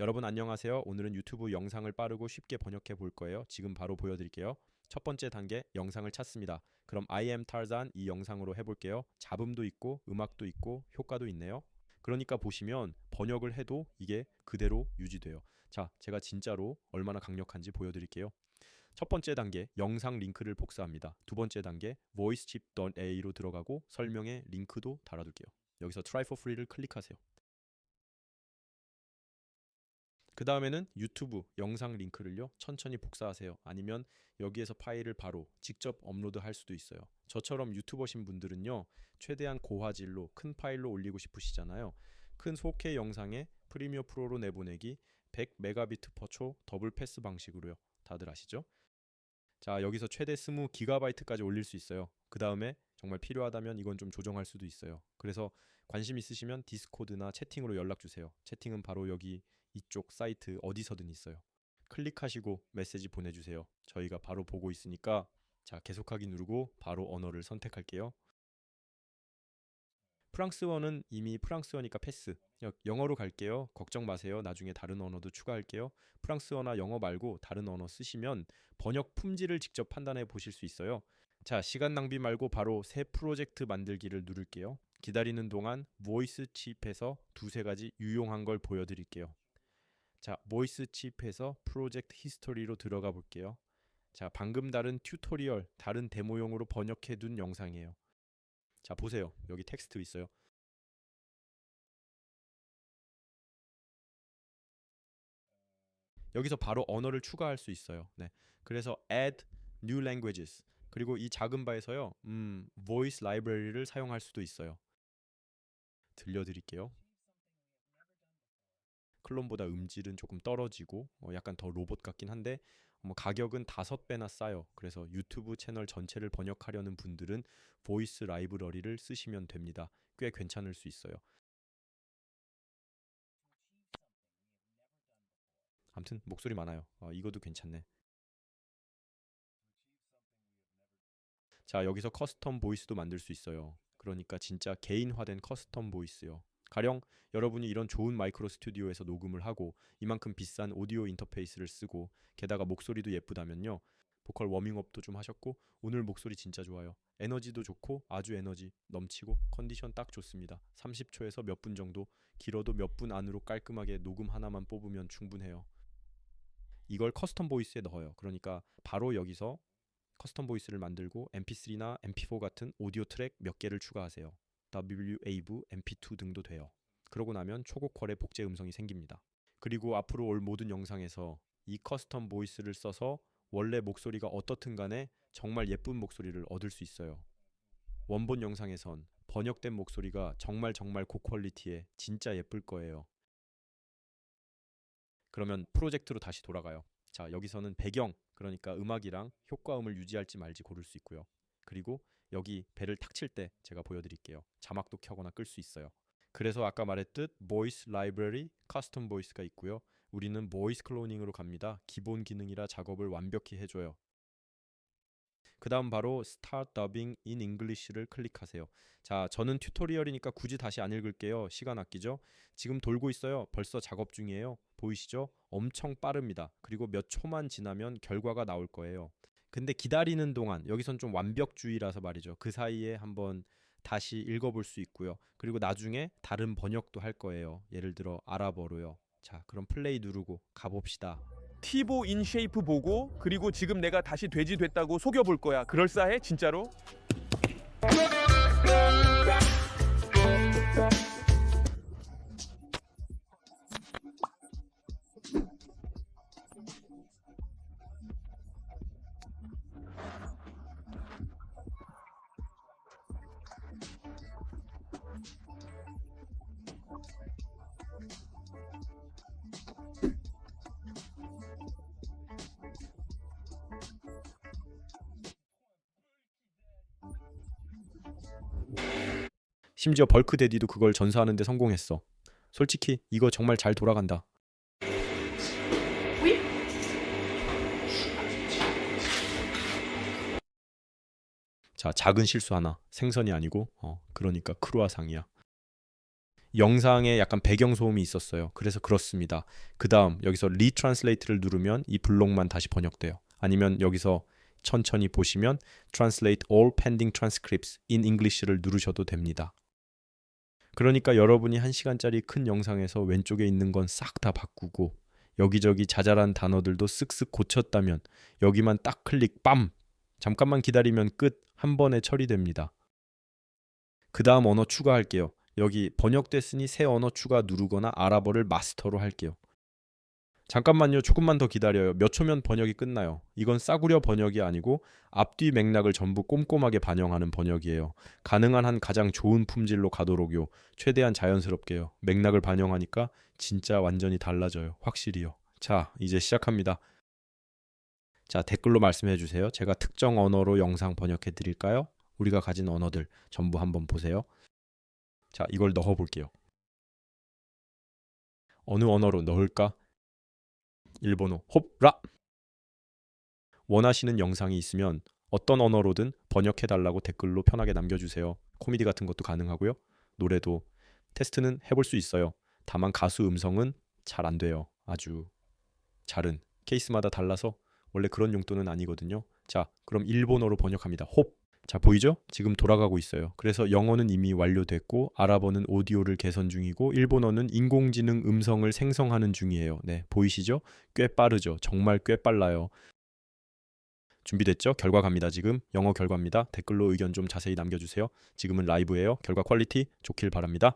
여러분 안녕하세요. 오늘은 유튜브 영상을 빠르고 쉽게 번역해 볼 거예요. 지금 바로 보여드릴게요. 첫 번째 단계 영상을 찾습니다. 그럼 I am Tarzan 이 영상으로 해볼게요. 잡음도 있고 음악도 있고 효과도 있네요. 그러니까 보시면 번역을 해도 이게 그대로 유지돼요. 자, 제가 진짜로 얼마나 강력한지 보여드릴게요. 첫 번째 단계 영상 링크를 복사합니다. 두 번째 단계 voicechip.a로 들어가고 설명에 링크도 달아둘게요. 여기서 try for free를 클릭하세요. 그 다음에는 유튜브 영상 링크를요 천천히 복사하세요. 아니면 여기에서 파일을 바로 직접 업로드 할 수도 있어요. 저처럼 유튜버신 분들은요 최대한 고화질로 큰 파일로 올리고 싶으시잖아요. 큰 4K 영상에 프리미어 프로로 내보내기 100메가비트 per 초 더블 패스 방식으로요. 다들 아시죠? 자 여기서 최대 20기가바이트까지 올릴 수 있어요. 그 다음에 정말 필요하다면 이건 좀 조정할 수도 있어요. 그래서 관심 있으시면 디스코드나 채팅으로 연락 주세요. 채팅은 바로 여기 이쪽 사이트 어디서든 있어요. 클릭하시고 메시지 보내주세요. 저희가 바로 보고 있으니까 자 계속하기 누르고 바로 언어를 선택할게요. 프랑스어는 이미 프랑스어니까 패스. 여- 영어로 갈게요. 걱정 마세요. 나중에 다른 언어도 추가할게요. 프랑스어나 영어 말고 다른 언어 쓰시면 번역 품질을 직접 판단해 보실 수 있어요. 자, 시간 낭비 말고 바로 새 프로젝트 만들기를 누를게요. 기다리는 동안 보이스 칩에서 두세 가지 유용한 걸 보여드릴게요. 자, 보이스 칩에서 프로젝트 히스토리로 들어가 볼게요. 자, 방금 다른 튜토리얼, 다른 데모용으로 번역해 둔 영상이에요. 자, 보세요. 여기 텍스트 있어요. 여기서 바로 언어를 추가할 수 있어요. 네. 그래서 add new languages 그리고 이 작은 바에서요. 음, voice library를 사용할 수도 있어요. 들려 드릴게요. 클론보다 음질은 조금 떨어지고 어, 약간 더 로봇 같긴 한데 뭐 가격은 다섯 배나 싸요. 그래서 유튜브 채널 전체를 번역하려는 분들은 보이스 라이브러리를 쓰시면 됩니다. 꽤 괜찮을 수 있어요. 아무튼 목소리 많아요. 어, 이것도 괜찮네. 자 여기서 커스텀 보이스도 만들 수 있어요. 그러니까 진짜 개인화된 커스텀 보이스요. 가령 여러분이 이런 좋은 마이크로 스튜디오에서 녹음을 하고 이만큼 비싼 오디오 인터페이스를 쓰고 게다가 목소리도 예쁘다면요. 보컬 워밍업도 좀 하셨고 오늘 목소리 진짜 좋아요. 에너지도 좋고 아주 에너지 넘치고 컨디션 딱 좋습니다. 30초에서 몇 분 정도 길어도 몇 분 안으로 깔끔하게 녹음 하나만 뽑으면 충분해요. 이걸 커스텀 보이스에 넣어요. 그러니까 바로 여기서 커스텀 보이스를 만들고 MP3나 MP4 같은 오디오 트랙 몇 개를 추가하세요. WAV, MP2 등도 돼요. 그러고 나면 초고퀄의 복제 음성이 생깁니다. 그리고 앞으로 올 모든 영상에서 이 커스텀 보이스를 써서 원래 목소리가 어떻든 간에 정말 예쁜 목소리를 얻을 수 있어요. 원본 영상에선 번역된 목소리가 정말 정말 고퀄리티에 진짜 예쁠 거예요. 그러면 프로젝트로 다시 돌아가요. 자, 여기서는 배경, 그러니까 음악이랑 효과음을 유지할지 말지 고를 수 있고요. 그리고 여기 배를 탁 칠 때 제가 보여드릴게요. 자막도 켜거나 끌 수 있어요. 그래서 아까 말했듯 Voice Library, Custom Voice가 있고요. 우리는 Voice Cloning으로 갑니다. 기본 기능이라 작업을 완벽히 해줘요. 그 다음 바로 Start Dubbing in English를 클릭하세요. 자, 저는 튜토리얼이니까 굳이 다시 안 읽을게요. 시간 아끼죠? 지금 돌고 있어요. 벌써 작업 중이에요. 보이시죠? 엄청 빠릅니다. 그리고 몇 초만 지나면 결과가 나올 거예요. 근데 기다리는 동안 여기선 좀 완벽주의라서 말이죠. 그 사이에 한번 다시 읽어볼 수 있고요. 그리고 나중에 다른 번역도 할 거예요. 예를 들어 아랍어로요. 자, 그럼 플레이 누르고 가봅시다. 티보 인쉐이프 보고 그리고 지금 내가 다시 돼지 됐다고 속여 볼 거야. 그럴싸해 진짜로? 심지어 벌크 데디도 그걸 전수하는데 성공했어. 솔직히 이거 정말 잘 돌아간다. 자, 작은 실수 하나. 생선이 아니고 어, 그러니까 크루아상이야. 영상에 약간 배경 소음이 있었어요. 그래서 그렇습니다. 그 다음 여기서 리트랜슬레이트를 누르면 이 블록만 다시 번역돼요. 아니면 여기서 천천히 보시면 Translate all pending transcripts in English를 누르셔도 됩니다. 그러니까 여러분이 1시간짜리 큰 영상에서 왼쪽에 있는 건 싹 다 바꾸고 여기저기 자잘한 단어들도 쓱쓱 고쳤다면 여기만 딱 클릭 빰! 잠깐만 기다리면 끝 한 번에 처리됩니다. 그 다음 언어 추가할게요. 여기 번역됐으니 새 언어 추가 누르거나 아랍어를 마스터로 할게요. 잠깐만요. 조금만 더 기다려요. 몇 초면 번역이 끝나요. 이건 싸구려 번역이 아니고 앞뒤 맥락을 전부 꼼꼼하게 반영하는 번역이에요. 가능한 한 가장 좋은 품질로 가도록요. 최대한 자연스럽게요. 맥락을 반영하니까 진짜 완전히 달라져요. 확실히요. 자, 이제 시작합니다. 자, 댓글로 말씀해 주세요. 제가 특정 언어로 영상 번역해 드릴까요? 우리가 가진 언어들 전부 한번 보세요. 자, 이걸 넣어 볼게요. 어느 언어로 넣을까? 일본어 홉라 원하시는 영상이 있으면 어떤 언어로든 번역해 달라고 댓글로 편하게 남겨주세요. 코미디 같은 것도 가능하고요. 노래도 테스트는 해볼 수 있어요. 다만 가수 음성은 잘 안 돼요. 아주 잘은 케이스마다 달라서 원래 그런 용도는 아니거든요. 자, 그럼 일본어로 번역합니다. 홉. 자, 보이죠? 지금 돌아가고 있어요. 그래서 영어는 이미 완료됐고 아랍어는 오디오를 개선 중이고 일본어는 인공지능 음성을 생성하는 중이에요. 네, 보이시죠? 꽤 빠르죠. 정말 꽤 빨라요. 준비됐죠? 결과 갑니다. 지금 영어 결과입니다. 댓글로 의견 좀 자세히 남겨주세요. 지금은 라이브예요. 결과 퀄리티 좋길 바랍니다.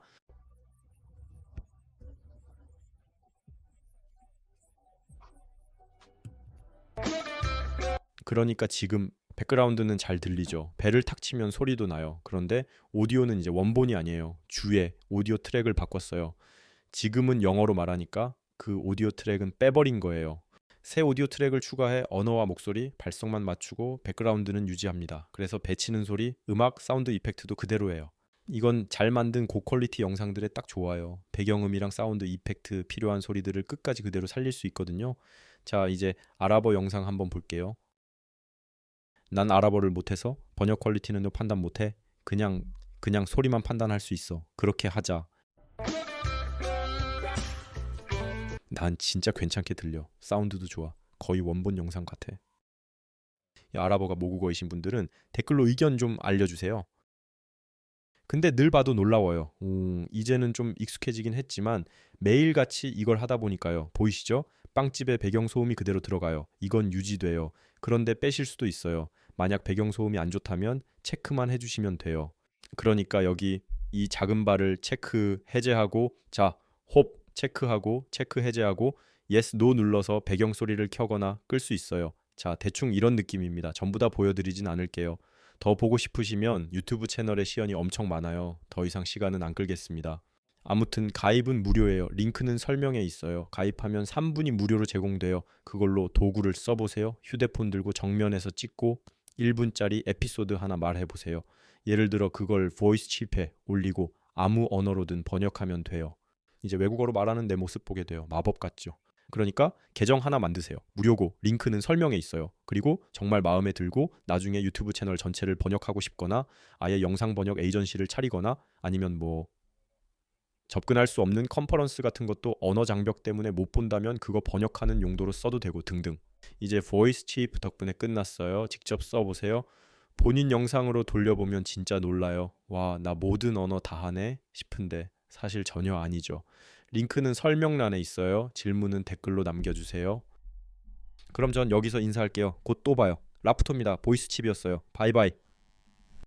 그러니까 지금 백그라운드는 잘 들리죠. 배를 탁 치면 소리도 나요. 그런데 오디오는 이제 원본이 아니에요. 주에 오디오 트랙을 바꿨어요. 지금은 영어로 말하니까 그 오디오 트랙은 빼버린 거예요. 새 오디오 트랙을 추가해 언어와 목소리, 발성만 맞추고 백그라운드는 유지합니다. 그래서 배치는 소리, 음악, 사운드 이펙트도 그대로예요. 이건 잘 만든 고퀄리티 영상들에 딱 좋아요. 배경음이랑 사운드 이펙트 필요한 소리들을 끝까지 그대로 살릴 수 있거든요. 자, 이제 아랍어 영상 한번 볼게요. 난 아랍어를 못해서 번역 퀄리티는 판단 못해. 그냥 그냥 소리만 판단할 수 있어. 그렇게 하자. 난 진짜 괜찮게 들려. 사운드도 좋아. 거의 원본 영상 같아. 이 아랍어가 모국어이신 분들은 댓글로 의견 좀 알려주세요. 근데 늘 봐도 놀라워요. 음, 이제는 좀 익숙해지긴 했지만 매일같이 이걸 하다 보니까요. 보이시죠? 빵집에 배경 소음이 그대로 들어가요. 이건 유지돼요. 그런데 빼실 수도 있어요. 만약 배경 소음이 안 좋다면 체크만 해주시면 돼요. 그러니까 여기 이 작은 발을 체크 해제하고 자, 홉 체크하고 체크 해제하고 yes no 눌러서 배경 소리를 켜거나 끌 수 있어요. 자, 대충 이런 느낌입니다. 전부 다 보여드리진 않을게요. 더 보고 싶으시면 유튜브 채널에 시연이 엄청 많아요. 더 이상 시간은 안 끌겠습니다. 아무튼 가입은 무료예요. 링크는 설명에 있어요. 가입하면 3분이 무료로 제공돼요. 그걸로 도구를 써보세요. 휴대폰 들고 정면에서 찍고 1분짜리 에피소드 하나 말해보세요. 예를 들어 그걸 보이스 칩에 올리고 아무 언어로든 번역하면 돼요. 이제 외국어로 말하는 내 모습 보게 돼요. 마법 같죠. 그러니까 계정 하나 만드세요. 무료고 링크는 설명에 있어요. 그리고 정말 마음에 들고 나중에 유튜브 채널 전체를 번역하고 싶거나 아예 영상 번역 에이전시를 차리거나 아니면 뭐 접근할 수 없는 컨퍼런스 같은 것도 언어 장벽 때문에 못 본다면 그거 번역하는 용도로 써도 되고 등등. 이제 보이스 칩 덕분에 끝났어요. 직접 써보세요. 본인 영상으로 돌려보면 진짜 놀라요. 와, 나 모든 언어 다 하네 싶은데 사실 전혀 아니죠. 링크는 설명란에 있어요. 질문은 댓글로 남겨주세요. 그럼 전 여기서 인사할게요. 곧 또 봐요. 라프토입니다. 보이스 칩이었어요. 바이바이.